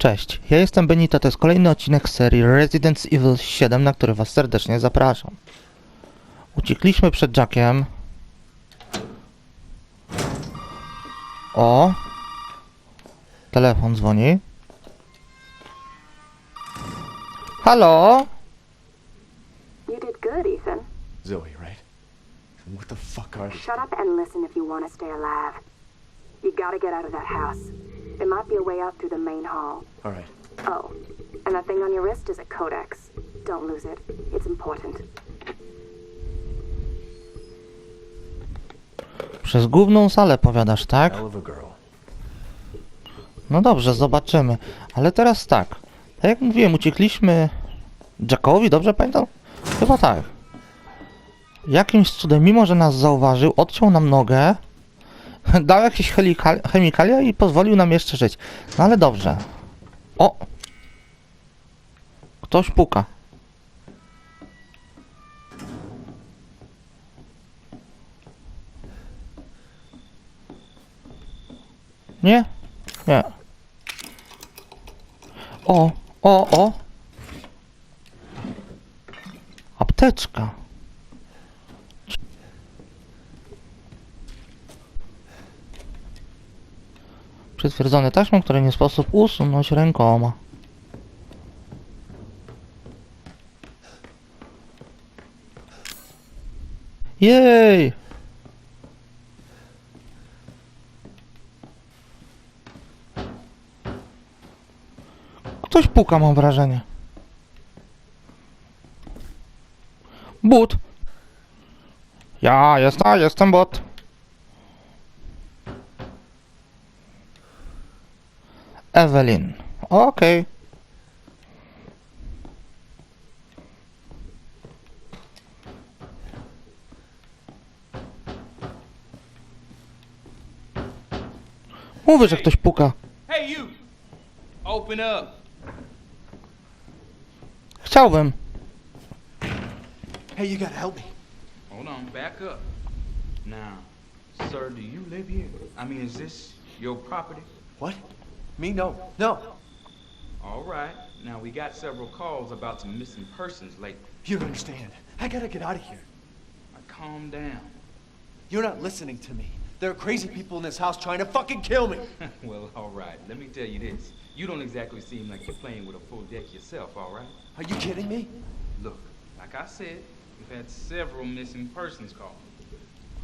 Cześć, ja jestem Benito, to jest kolejny odcinek z serii Resident Evil 7, na który was serdecznie zapraszam. Uciekliśmy przed Jackiem. O! Telefon dzwoni. Halo? You did good, Ethan. Zoe, right? And what the fuck are Shut up and listen if you want to stay alive. You gotta get out of that house. There might be a way out through the main hall. All right. Oh, and that thing on your wrist is a codex. Don't lose it. It's important. Przez główną salę powiadasz, tak? No dobrze, zobaczymy. Ale teraz tak. Tak jak mówiłem, uciekliśmy Jackowi, dobrze pamiętam? Chyba tak. Jakimś cudem, mimo że nas zauważył, odciął nam nogę, dał jakieś chemikal- chemikalia i pozwolił nam jeszcze żyć. No ale dobrze. O! Ktoś puka. Nie? Nie. O, o, o. Apteczka. Przytwierdzone taśmą, które nie sposób usunąć rękoma. Jej! Ktoś puka, mam wrażenie. But. Ja jestem, jestem bot. Evelyn. Okej. Mówię, że ktoś puka. Hey, you! Open up. Chciałbym. Hey, you gotta help me. Hold on, back up. Now, sir, do you live here? I mean, is this your property? What? Me? No. No. All right. Now, we got several calls about some missing persons lately. You don't understand. I gotta get out of here. Now, calm down. You're not listening to me. There are crazy people in this house trying to fucking kill me. well, all right. Let me tell you this. You don't exactly seem like you're playing with a full deck yourself, all right? Are you kidding me? Look, like I said, we've had several missing persons calls.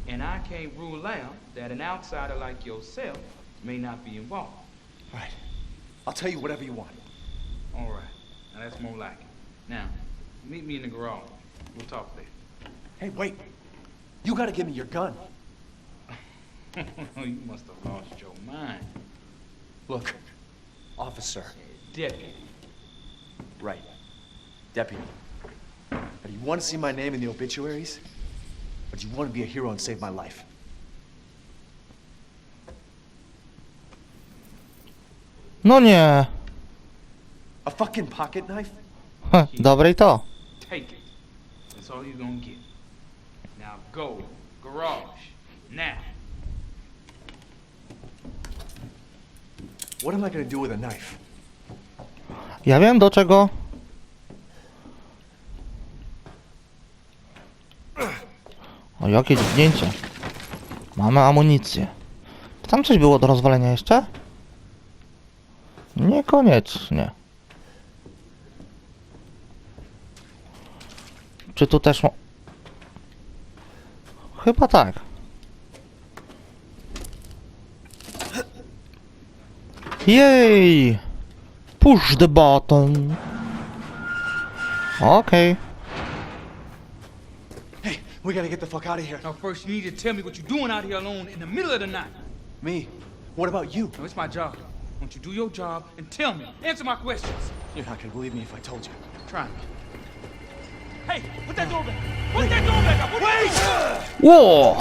And I can't rule out that an outsider like yourself may not be involved. All right. I'll tell you whatever you want. All right. Now that's more like it. Now, meet me in the garage. We'll talk there. Hey, wait. You gotta give me your gun. you must have lost your mind. Look, officer. Deputy. Right. Deputy. Now, do you want to see my name in the obituaries? Or do you want to be a hero and save my life? No nie. A fucking pocket knife? Heh, dobre i to. Take it. That's all you're gonna get. Now go. Garage. Now. What am I gonna do with a knife? Ja wiem do czego. O, jakie dźgnięcie. Mamy amunicję. Czy tam coś było do rozwalenia jeszcze? Niekoniecznie. Czy tu też... mo- Chyba tak. Jej! Push the button. Okej. Hey, we gotta get the fuck out of here. Now first you need to tell me what you're doing out here alone in the middle of the night. Me? What about you? No, it's my job. Won't you do your job and tell me? Answer my questions. You're not gonna believe me if I told you. Try me. Hey, put that door back. Put that door back. Put Wait! Ło!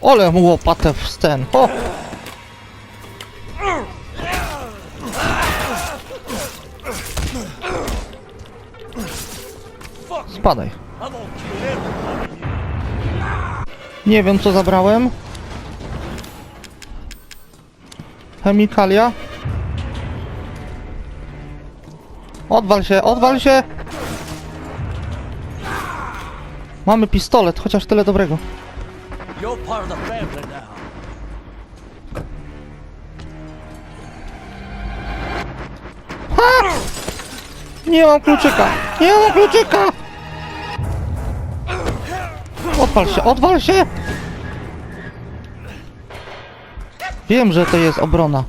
Ole mu łopatę w sten. O! Spadaj. Nie wiem co zabrałem. Chemikalia? Odwal się, odwal się! Mamy pistolet, chociaż tyle dobrego. Now. Nie mam kluczyka! Nie mam kluczyka! Odwal się, odwal się! Wiem, że to jest obrona.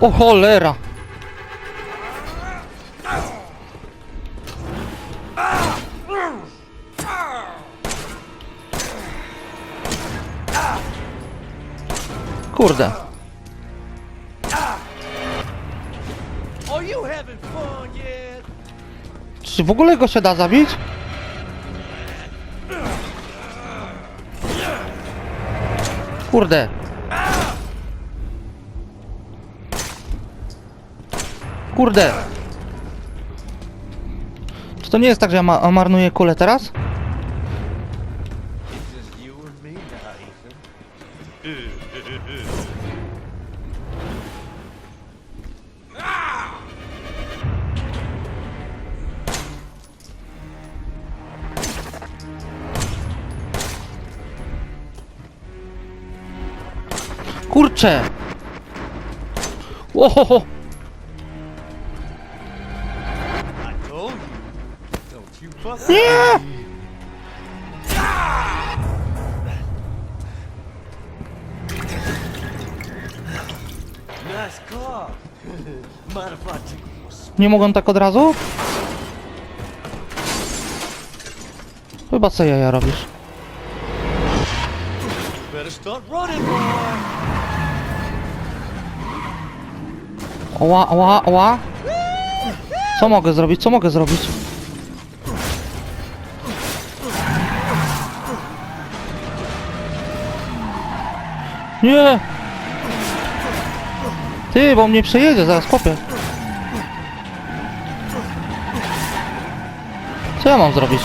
O cholera! Kurde. Czy w ogóle go się da zabić? Kurde. Kurde. Czy to nie jest tak, że ja ma marnuję kulę teraz? Kurczę! Ohoho! Nie! Nie mogą tak od razu? Chyba co ja robisz? Better start running, boy. Oła, oła, oła. Co mogę zrobić? Co mogę zrobić? Nie! Ty, bo mnie przejedzie, zaraz kopię. Co ja mam zrobić?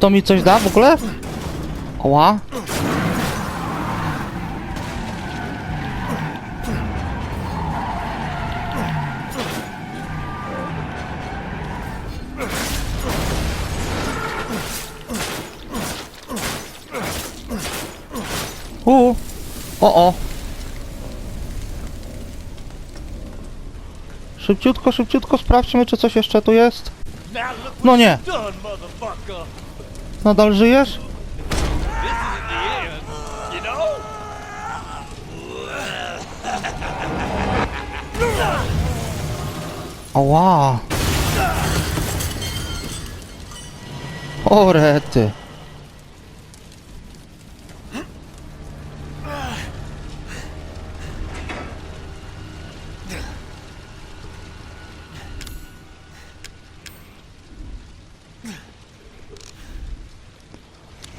To mi coś da w ogóle? Oła. U. O o. Szybciutko, szybciutko sprawdźmy, czy coś jeszcze tu jest. No nie. Nadal żyjesz? Ała! O rety!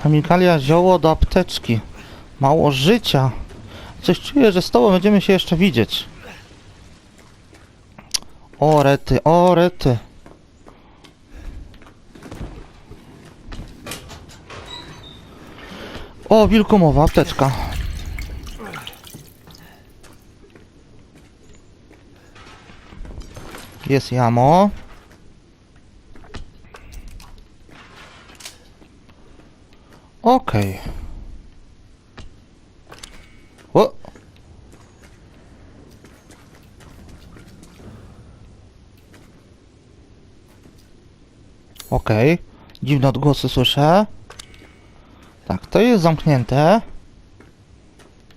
Chemikalia zioło do apteczki. Mało życia. Coś czuję, że z tobą będziemy się jeszcze widzieć. O rety, o rety. O, wilkomowa apteczka. Jest jamo. Okej. O! Okej. Dziwne odgłosy słyszę. Tak, to jest zamknięte.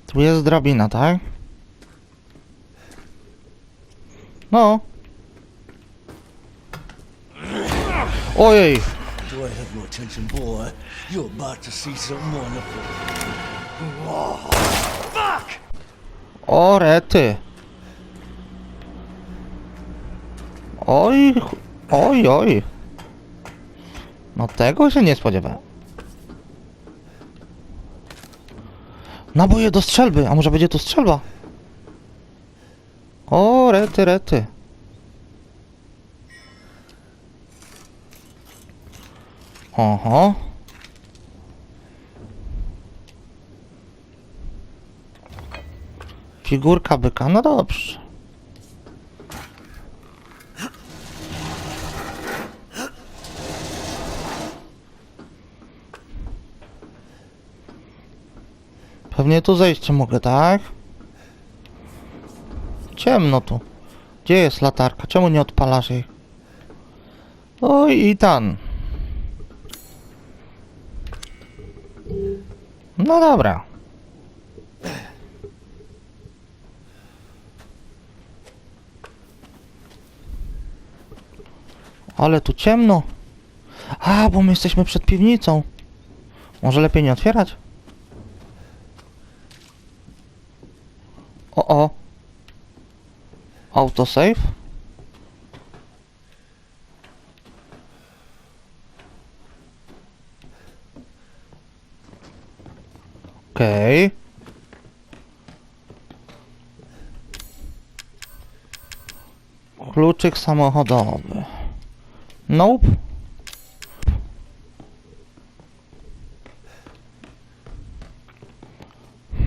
Tu jest drabina, tak? No. Ojej. Do I have your attention, boy? You're about to see something wonderful. Fuck! O rety. Oj, oj, oj. No tego się nie spodziewałem. Naboje do strzelby, a może będzie tu strzelba? O, rety, rety. Oho. Figurka byka, no dobrze. Pewnie tu zejście mogę, tak? Ciemno tu. Gdzie jest latarka? Czemu nie odpalasz jej? Oj, i tan. No dobra. Ale tu ciemno. A, bo my jesteśmy przed piwnicą. Może lepiej nie otwierać? O, o. Autosave? Okej. Kluczyk samochodowy. Nope.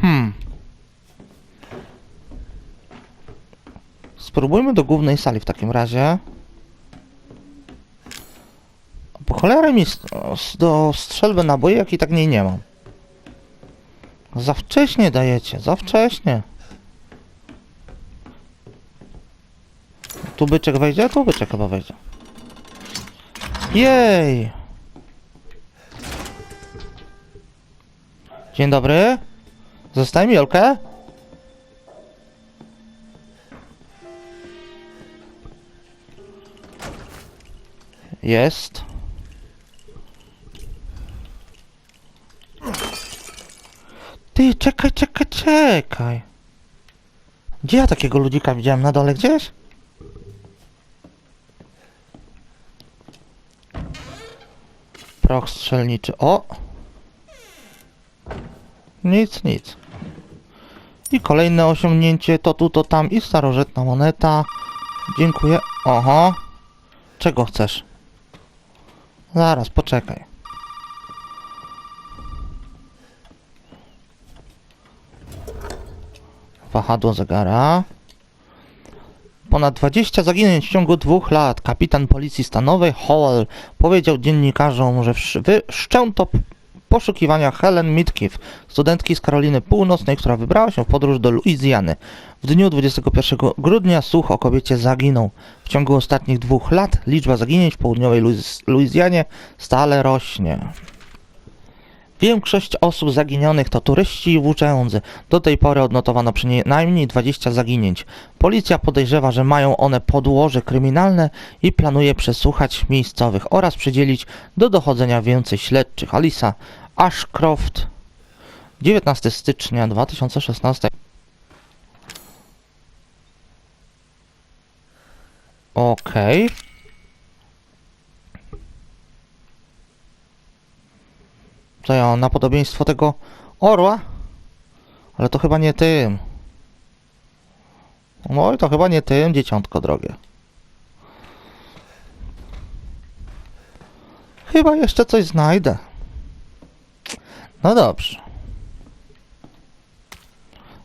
Hmm. Spróbujmy do głównej sali w takim razie. Po cholerę mi do strzelby naboje, jak i tak niej nie mam. Za wcześnie dajecie, za wcześnie. Tu byczek wejdzie? Tu byczek chyba wejdzie. Jej! Dzień dobry. Zostań Jolkę. Jest. Ty, czekaj, czekaj, czekaj. Gdzie ja takiego ludzika widziałem? Na dole gdzieś? Proch strzelniczy. O! Nic, nic. I kolejne osiągnięcie, to tu, to tam i starożytna moneta. Dziękuję. Oho. Czego chcesz? Zaraz, poczekaj. Wahadło zegara. Ponad 20 zaginięć w ciągu dwóch lat. Kapitan policji stanowej Howell powiedział dziennikarzom, że wsz- wszczęto poszukiwania Helen Mitkiff, studentki z Karoliny Północnej, która wybrała się w podróż do Luizjany. W dniu 21 grudnia słuch o kobiecie zaginął. W ciągu ostatnich dwóch lat liczba zaginięć w południowej Luiz- Luizjanie stale rośnie. Większość osób zaginionych to turyści i włóczędzy. Do tej pory odnotowano przynajmniej 20 zaginięć. Policja podejrzewa, że mają one podłoże kryminalne i planuje przesłuchać miejscowych oraz przydzielić do dochodzenia więcej śledczych. Alisa Ashcroft 19 stycznia 2016 Okej. Mam na podobieństwo tego orła? Ale to chyba nie tym. No i to chyba nie tym, dzieciątko drogie. Chyba jeszcze coś znajdę. No dobrze.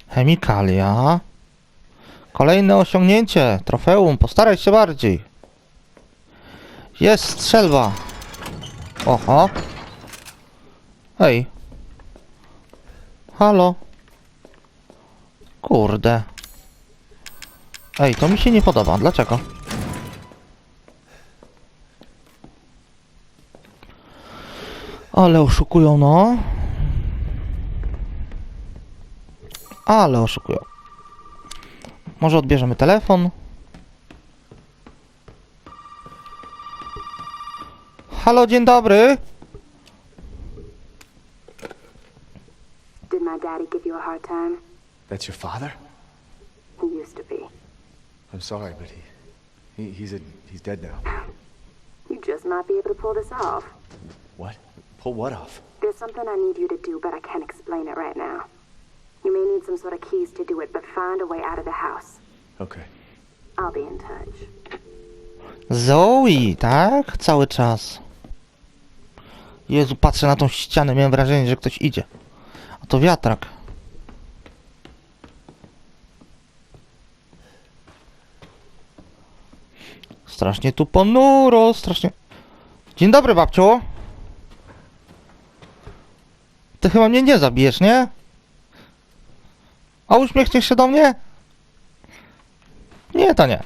Chemikalia. Kolejne osiągnięcie. Trofeum. Postaraj się bardziej. Jest strzelba. Oho. Ej. Halo. Kurde. Ej, to mi się nie podoba. Dlaczego? Ale oszukują, no. Ale oszukują. Może odbierzemy telefon? Halo, dzień dobry. Did my daddy give you a hard time? That's your father? He used to be. I'm sorry, but he, he he's a he's dead now. You just might be able to pull this off. What? Pull what off? There's something I need you to do, but I can't explain it right now. need some sort of keys to do it, but find a way out of the house. Okay. I'll be in touch. Zoe, tak? Cały czas. Jezu, patrzę na tą ścianę, miałem wrażenie, że ktoś idzie. To wiatrak. Strasznie tu ponuro, strasznie... Dzień dobry, babciu. Ty chyba mnie nie zabijesz, nie? A uśmiechniesz się do mnie? Nie, to nie.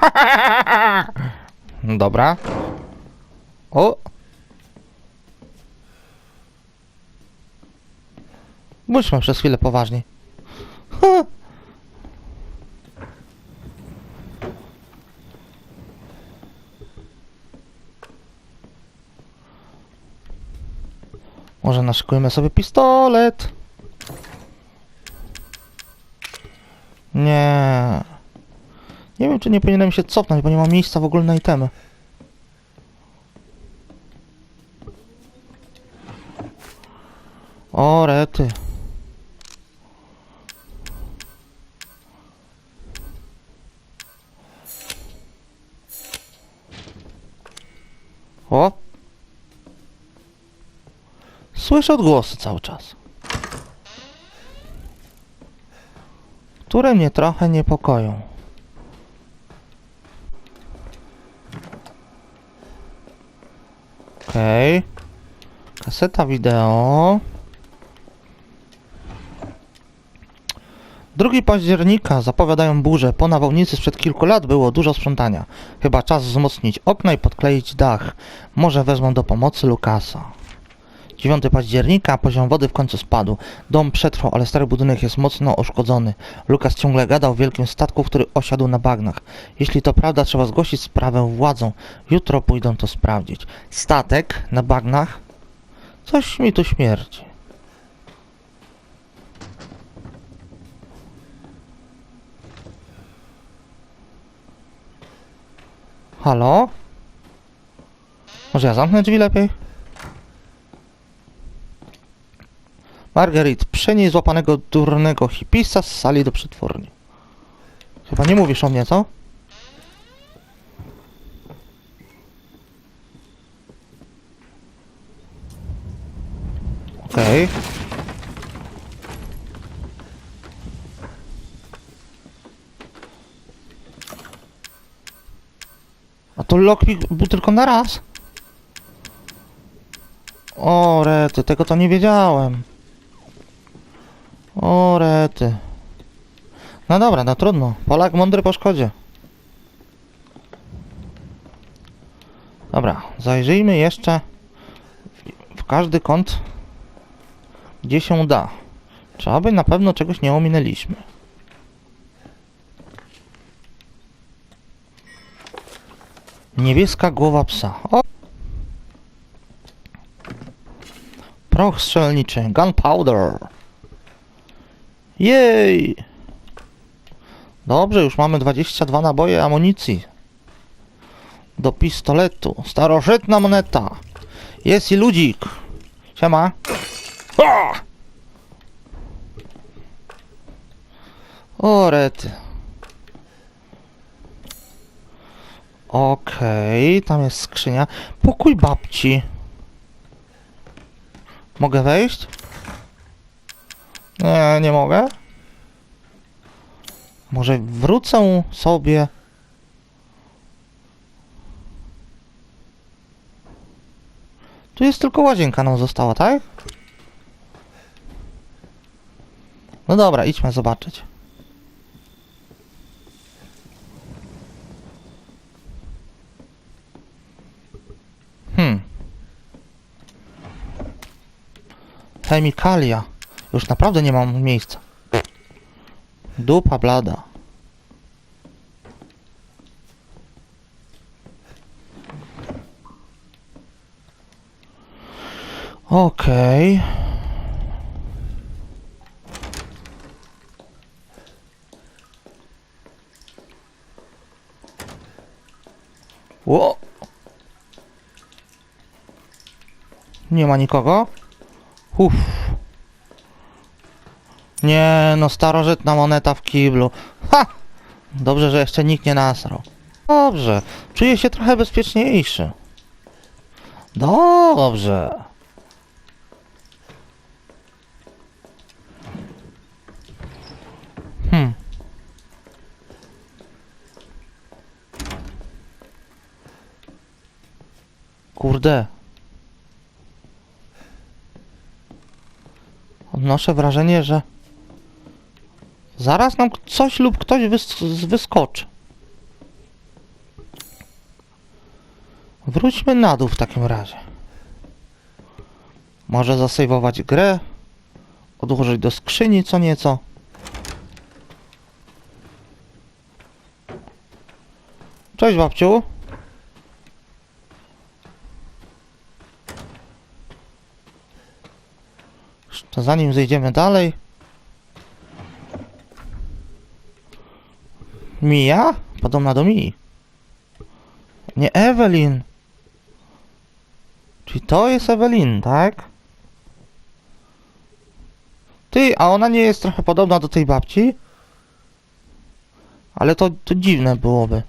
Dobra. O! Bądźmy przez chwilę poważni. Może naszykujemy sobie pistolet? Nie. Nie wiem, czy nie powinienem się cofnąć, bo nie mam miejsca w ogóle na itemy. O, rety. O! Słyszę odgłosy cały czas. Które mnie trochę niepokoją. Okej. Kaseta wideo. 2 października zapowiadają burzę. Po nawałnicy sprzed kilku lat było dużo sprzątania. Chyba czas wzmocnić okna i podkleić dach. Może wezmą do pomocy Lukasa. 9 października poziom wody w końcu spadł. Dom przetrwał, ale stary budynek jest mocno uszkodzony. Lukas ciągle gadał o wielkim statku, który osiadł na bagnach. Jeśli to prawda, trzeba zgłosić sprawę władzom. Jutro pójdą to sprawdzić. Statek na bagnach? Coś mi tu śmierdzi. Halo? Może ja zamknę drzwi lepiej? Margaret, przenieś złapanego durnego hipisa z sali do przetwórni. Chyba nie mówisz o mnie, co? Okej. A to lockpick był tylko na raz? O rety, tego to nie wiedziałem. O rety. No dobra, no trudno. Polak mądry po szkodzie. Dobra, zajrzyjmy jeszcze w, każdy kąt, gdzie się da. Trzeba by na pewno czegoś nie ominęliśmy. Niebieska głowa psa. O! Proch strzelniczy. Gunpowder. Jej! Dobrze, już mamy 22 naboje amunicji. Do pistoletu. Starożytna moneta. Jest i ludzik. Siema. O! O, rety. Okej, tam jest skrzynia. Pokój babci. Mogę wejść? Nie, nie mogę. Może wrócę sobie. Tu jest tylko łazienka nam została, tak? No dobra, idźmy zobaczyć. Hmm. Chemikalia. Już naprawdę nie mam miejsca. Dupa blada. Okej. Okay. Nie ma nikogo. Uff. Nie, no starożytna moneta w kiblu. Ha! Dobrze, że jeszcze nikt nie nasrał. Dobrze, czuję się trochę bezpieczniejszy. Dobrze. Hmm. Kurde. Odnoszę wrażenie, że zaraz nam coś lub ktoś wys wyskoczy. Wróćmy na dół w takim razie. Może zasejwować grę, odłożyć do skrzyni co nieco. Cześć babciu. Zanim zejdziemy dalej. Mia? Podobna do Mii. Nie Evelyn. Czyli to jest Evelyn, tak? Ty, a ona nie jest trochę podobna do tej babci? Ale to, to dziwne byłoby.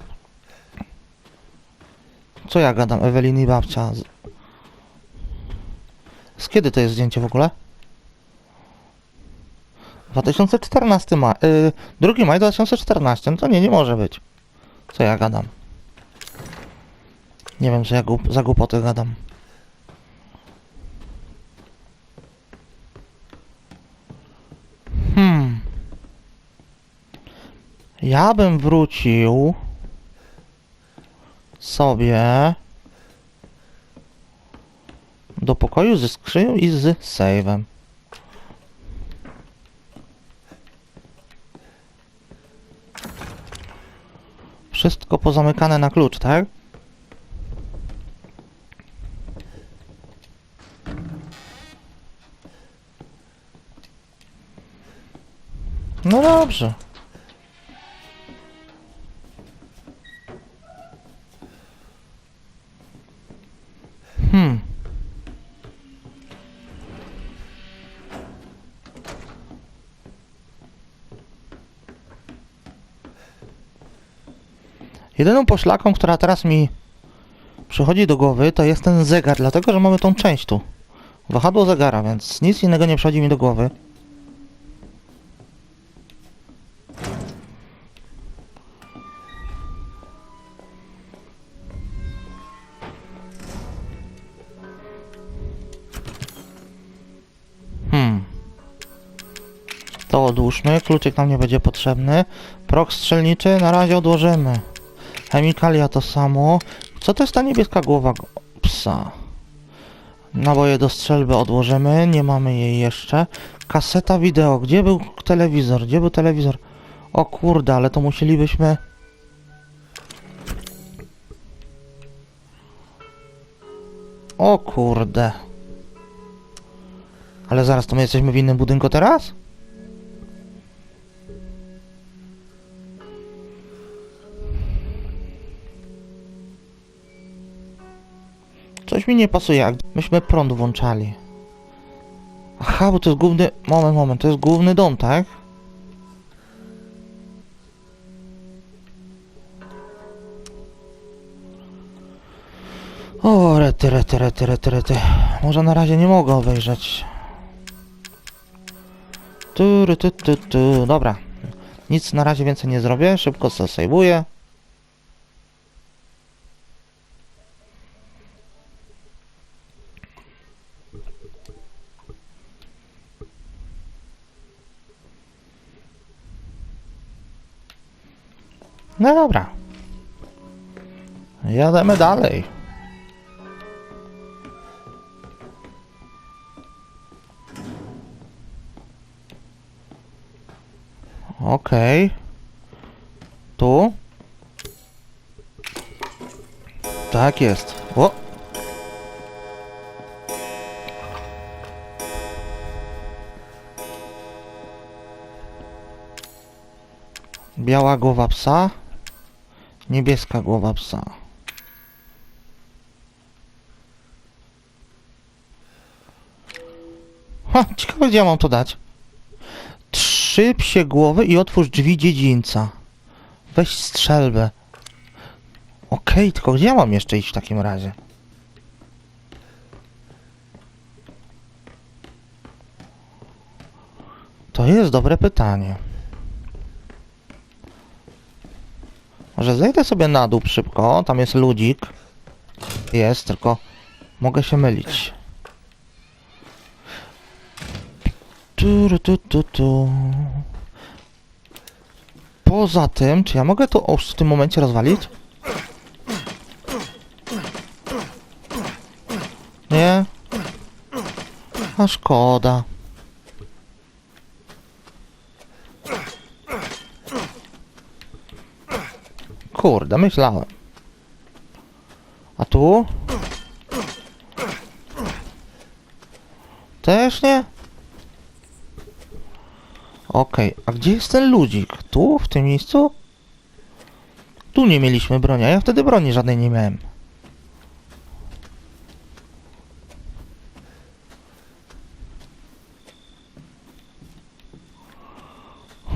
Co ja gadam, Ewelin i babcia? Z kiedy to jest zdjęcie w ogóle? 2014 maj, yy, 2 maj 2014, no to nie, nie może być. Co ja gadam? Nie wiem, co ja głup, za głupoty gadam. Hmm. Ja bym wrócił sobie do pokoju ze skrzynią i z save'em. Wszystko pozamykane na klucz, tak? No dobrze. Jedyną poszlaką, która teraz mi przychodzi do głowy, to jest ten zegar, dlatego że mamy tą część tu. Wahadło zegara, więc nic innego nie przychodzi mi do głowy. Hmm. To odłóżmy, kluczyk nam nie będzie potrzebny. Prok strzelniczy na razie odłożymy. Chemikalia to samo. Co to jest ta niebieska głowa psa? Naboje do strzelby odłożymy, nie mamy jej jeszcze. Kaseta wideo, gdzie był telewizor? Gdzie był telewizor? O kurde, ale to musielibyśmy... O kurde. Ale zaraz, to my jesteśmy w innym budynku teraz? Coś mi nie pasuje, myśmy prąd włączali. Aha, bo to jest główny... Moment, moment, to jest główny dom, tak? O, rety, rety, rety, rety, rety. Może na razie nie mogę obejrzeć. Tu, tu, tu, tu. Dobra. Nic na razie więcej nie zrobię. Szybko zasejbuję. No dobra. Jademy dalej. Okej. Tu. Tak jest. O! Biała głowa psa. Niebieska głowa psa. Ha, ciekawe gdzie ja mam to dać. Trzy psie głowy i otwórz drzwi dziedzińca. Weź strzelbę. Okej, okay, tylko gdzie ja mam jeszcze iść w takim razie? To jest dobre pytanie. Może zejdę sobie na dół szybko, tam jest ludzik. Jest, tylko mogę się mylić. Tu, tu, tu, tu. Poza tym, czy ja mogę to o, w tym momencie rozwalić? Nie? A szkoda. Kurde, myślałem. A tu? Też nie? Okej, a gdzie jest ten ludzik? Tu? W tym miejscu? Tu nie mieliśmy broni, a ja wtedy broni żadnej nie miałem.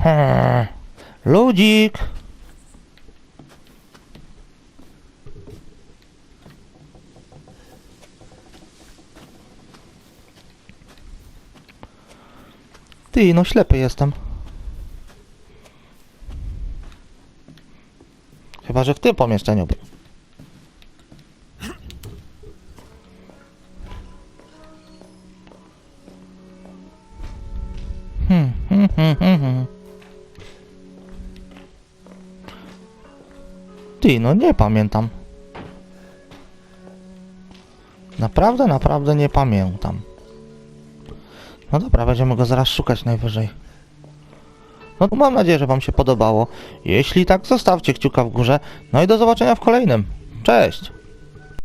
Hmm. Ludzik! Ty, no ślepy jestem. Chyba, że w tym pomieszczeniu był. Hmm, hmm, hmm. Ty, no nie pamiętam. Naprawdę, naprawdę nie pamiętam. No dobra, będziemy go zaraz szukać najwyżej. No to mam nadzieję, że Wam się podobało. Jeśli tak, zostawcie kciuka w górze. No i do zobaczenia w kolejnym. Cześć!